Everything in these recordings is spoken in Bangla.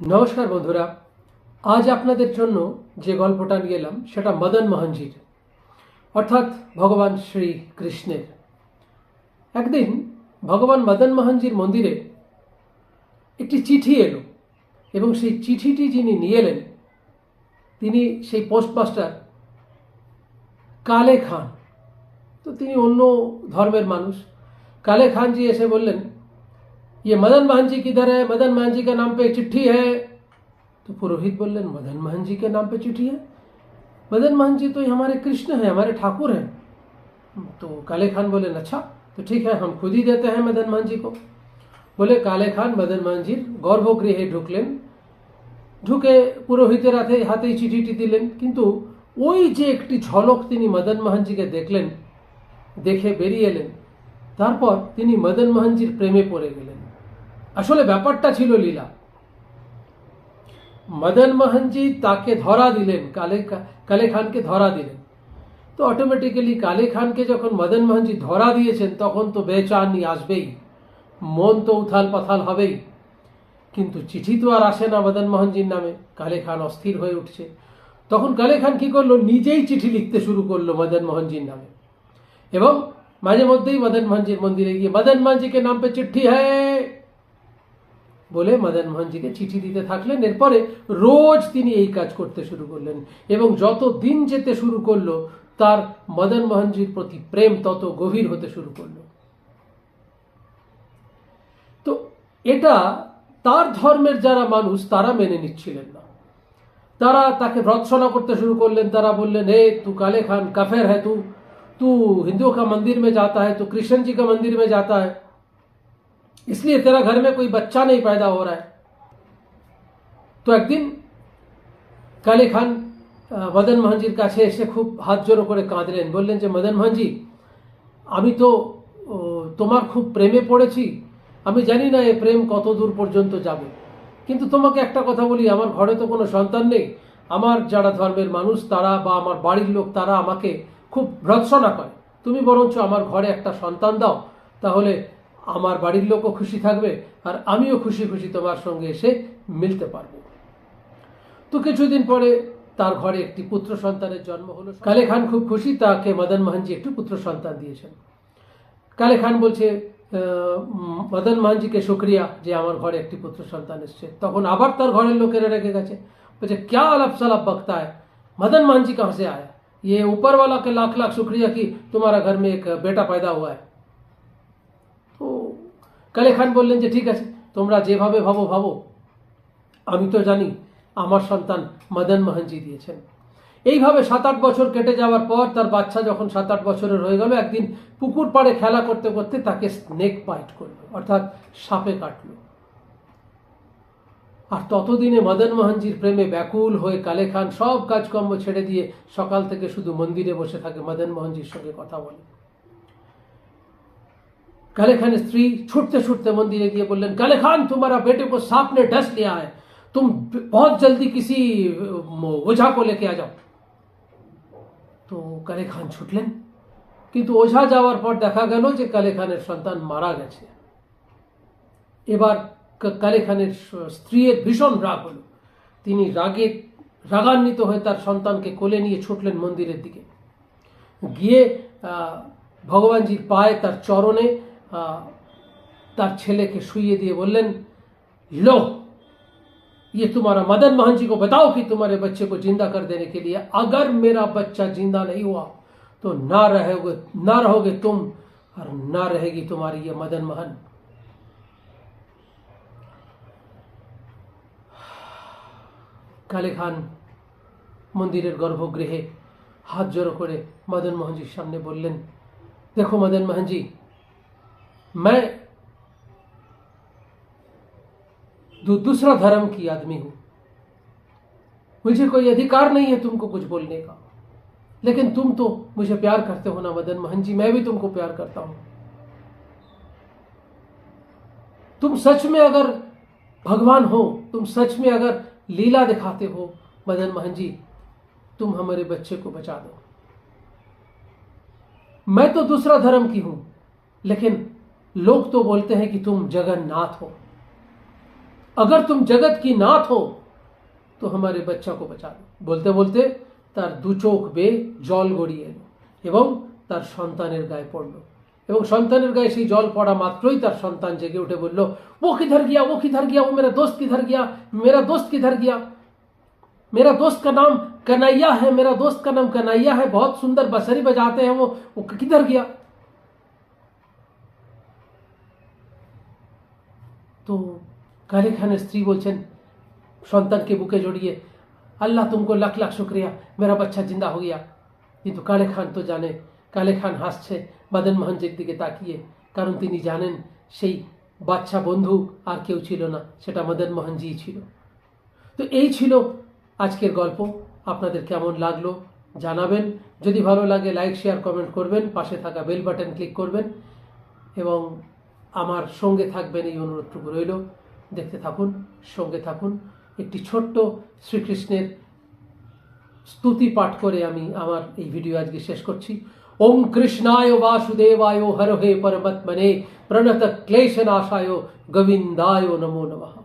নমস্কার বন্ধুরা, আজ আপনাদের জন্য যে গল্পটা নিয়ে এলাম সেটা মদন মোহনজির, অর্থাৎ ভগবান শ্রী কৃষ্ণের। একদিন ভগবান মদন মোহনজির মন্দিরে একটি চিঠি এলো এবং সেই চিঠিটি যিনি নিয়ে এলেন, তিনি সেই পোস্টমাস্টার কালে খান। তো তিনি অন্য ধর্মের মানুষ। কালে খানজি এসে বললেন ये मदन मोहन जी किधर है मदन मोहन जी के नाम पे चिट्ठी है तो पुरोहित बोलन मदन मोहन जी के नाम पे चिट्ठी है मदन मोहन जी तो ये हमारे कृष्ण हैं हमारे ठाकुर हैं तो काले खान बोले अच्छा तो ठीक है हम खुद ही देते हैं मदन मोहन जी को বলে কালে খান মদন মোহনজির গর্ভগৃহে ঢুকলেন ঢুকে পুরোহিতের হাতে হাতেই চিঠিটি দিলেন কিন্তু ওই যে একটি ঝলক তিনি মদন মোহনজিকে দেখলেন দেখে বেরিয়ে এলেন তারপর তিনি মদন মোহনজির প্রেমে পড়ে গেলেন আসলে ব্যাপারটা ছিল লীলা। মদন মোহনজি তাকে ধরা দিলেন, কালে কালে খানকে ধরা দিলেন। তো অটোমেটিক্যালি কালে খানকে যখন মদন মোহনজি ধরা দিয়েছেন, তখন তো বেচানি আসবেই। মন তো উথাল পাথাল হবেই। কিন্তু চিঠি তো আর আসে না মদন মোহনজির নামে, কালে খান অস্থির হয়ে উঠছে। তখন কালে খান কি করল? নিজেই চিঠি লিখতে শুরু করল মদন মোহনজির নামে। এবং মাঝে মধ্যেই মদন মোহনজির মন্দিরে গিয়ে, মদন মোহনজিকে নাম পে চিঠি হ্যায়! বলে মাদন মোহনজিকে চিঠি দিতে থাকলেন। এরপরে রোজ তিনি এই কাজ করতে শুরু করলেন এবং যত দিন যেতে শুরু করল, তার মদন মোহনজির প্রতি প্রেম তত গভীর হতে শুরু করল। তো এটা তার ধর্মের যারা মানুষ, তারা মেনে নিচ্ছিলেন না। তারা তাকে ভৎসনা করতে শুরু করলেন। তারা বললেন হে তু কালে খান কাফের হ্যাঁ তু। তু হিন্দু কা মন্দির মে যাতা হ্যাঁ তু কৃষ্ণজি কা মন্দির মে যাতা হ্যাঁ इसलिए तेरा घर में कोई बच्चा नहीं पैदा हो रहा है তো একদিন কালে খান আহ, মদন মোহনজির কাছে এসে খুব হাত জোড়ো করে কাঁদলেন বললেন যে মদন মোহনজি আমি তো ও, তোমার খুব প্রেমে পড়েছি আমি জানি না এ প্রেম কত দূর পর্যন্ত যাবে কিন্তু তোমাকে একটা কথা বলি আমার ঘরে তো কোনো সন্তান নেই আমার যারা ধর্মের মানুষ তারা বা আমার বাড়ির লোক তারা আমাকে খুব ভর্ৎসনা করে তুমি বরঞ্চ আমার ঘরে একটা সন্তান দাও তাহলে আমার বাড়ির লোকও খুশি থাকবে আর আমিও খুশি খুশি তোমার সঙ্গে এসে মিলতে পারবো তো কিছুদিন পরে তার ঘরে একটি পুত্র সন্তানের জন্ম হলো কালে খান খুব খুশি তাকে মদন মোহনজি একটি পুত্র সন্তান দিয়েছেন কালে খান বলছে আহ, উম, মদন মোহনজিকে শুক্রিয়া যে আমার ঘরে একটি পুত্র সন্তান এসছে তখন আবার তার ঘরের লোকেরা রেখে গেছে বলছে ক্যা আলাপ সালাপ বকতা है मदन मान जी कहाँ से आया ये ऊपर वाला के लाख लाख शुक्रिया कि तुम्हारा घर में एक बेटा पैदा हुआ है তো কালে খান বললেন যে, ঠিক আছে, তোমরা যেভাবে ভাবো ভাবো। আমি তো জানি, আমার সন্তান মদন মোহনজি দিয়েছেন। এইভাবে সাত আট বছর কেটে যাওয়ার পর তার বাচ্চা যখন সাত আট বছরের হয়ে গেল, একদিন পুকুর পাড়ে খেলা করতে করতে তাকে স্নেক বাইট করল, অর্থাৎ সাপে কাটলো। আর ততদিনে মদন মোহনজির প্রেমে ব্যাকুল হয়ে কালে খান সব কাজকর্ম ছেড়ে দিয়ে সকাল থেকে শুধু মন্দিরে বসে থাকে মদন মোহনজির সঙ্গে কথা বলে। काले खान स्त्री छूटते छूटते मंदिर गए बोले काले खान तुम्हारा बेटे को सांप ने डस लिया है तुम बहुत जल्दी किसी ओझा को लेके आ जाओ তো কালে খান ছুটলেন কিন্তু ওঝা যাওয়ার পর দেখা গেল যে কালে খানের সন্তান মারা গেছে এবার ক- কালে খানের স- স্ত্রীর ভীষণ রাগ হলো তিনি রাগে রাগান্বিত হয়ে তার সন্তানকে কোলে নিয়ে ছুটলেন মন্দিরের দিকে গিয়ে আহ, ভগবানজির পায়ে তার চরণে আহ, তার ছেলেকে শুইয়ে দিয়ে বললেন लो ये तुम्हारा मदन मोहन जी को बताओ कि तुम्हारे बच्चे को जिंदा कर देने के लिए अगर मेरा बच्चा जिंदा नहीं हुआ तो ना रहोगे ना रहोगे तुम और ना रहेगी तुम्हारी ये मदन मोहन কালে খান মন্দিরের গর্ভগৃহে হাত জড়ো করে মদন মোহনজির সামনে বললেন দেখো मदन मोहन जी मैं दू- दूसरा धर्म की आदमी हूँ। मुझे कोई अधिकार नहीं है तुमको कुछ बोलने का। लेकिन तुम तो मुझे प्यार करते हो ना, मदन मोहन जी, मैं भी तुमको प्यार करता हूँ। तुम सच में अगर भगवान हो, तुम सच में अगर लीला दिखाते हो, मदन मोहन जी, तुम हमारे बच्चे को बचा दो। मैं तो दूसरा धर्म की हूँ, लेकिन लोग तो बोलते हैं कि तुम जगन्नाथ हो अगर तुम जगत की नाथ हो তো हमारे बच्चा को बचा दो বলতে বলতে তার দু চোখ বেয়ে জল গড়িয়ে এলো এবং তার সন্তানের গায়ে পড়ল এবং সন্তানের গায়ে সেই জল পড়া মাত্রই তার সন্তান জেগে উঠে বলল ও কিধর গিয়া ও किधर गया वो मेरा दोस्त किधर गया मेरा दोस्त किधर गया मेरा दोस्त का नाम कन्हैया है मेरा दोस्त का नाम कन्हैया है बहुत सुंदर बसरी बजाते हैं वो वो किधर गया তো কালে খানের স্ত্রী বলছেন, সন্তানকে বুকে জড়িয়ে, আল্লাহ তুমকো লাখ লাখ শুক্রিয়া, মেরা বাচ্চা জিন্দা হো গিয়া। কিন্তু কালে খান তো জানে, কালে খান হাসছে মদন মোহনজির দিকে তাকিয়ে, কারণ তিনি জানেন সেই বাচ্চা বন্ধু আর কেউ ছিল না, সেটা মদন মোহনজিই ছিল। তো এই ছিল আজকের গল্প, আপনাদের কেমন লাগল জানাবেন। যদি ভালো লাগে, লাইক, শেয়ার, কমেন্ট করবেন, পাশে থাকা বেল বাটন ক্লিক করবেন, এবং আমার সঙ্গে থাকবেন এই অনুরোধটুকু রইল। দেখতে থাকুন, সঙ্গে থাকুন। একটি ছোট্ট শ্রীকৃষ্ণের স্তুতি পাঠ করে আমি আমার এই ভিডিও আজকে শেষ করছি। ওম কৃষ্ণায় বাসুদেবায় হর হে পরমাত্মনে প্রণত ক্লেশনাশায় গোবিন্দায় নমো নমঃ।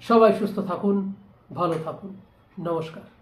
সবাই সুস্থ থাকুন, ভালো থাকুন। নমস্কার।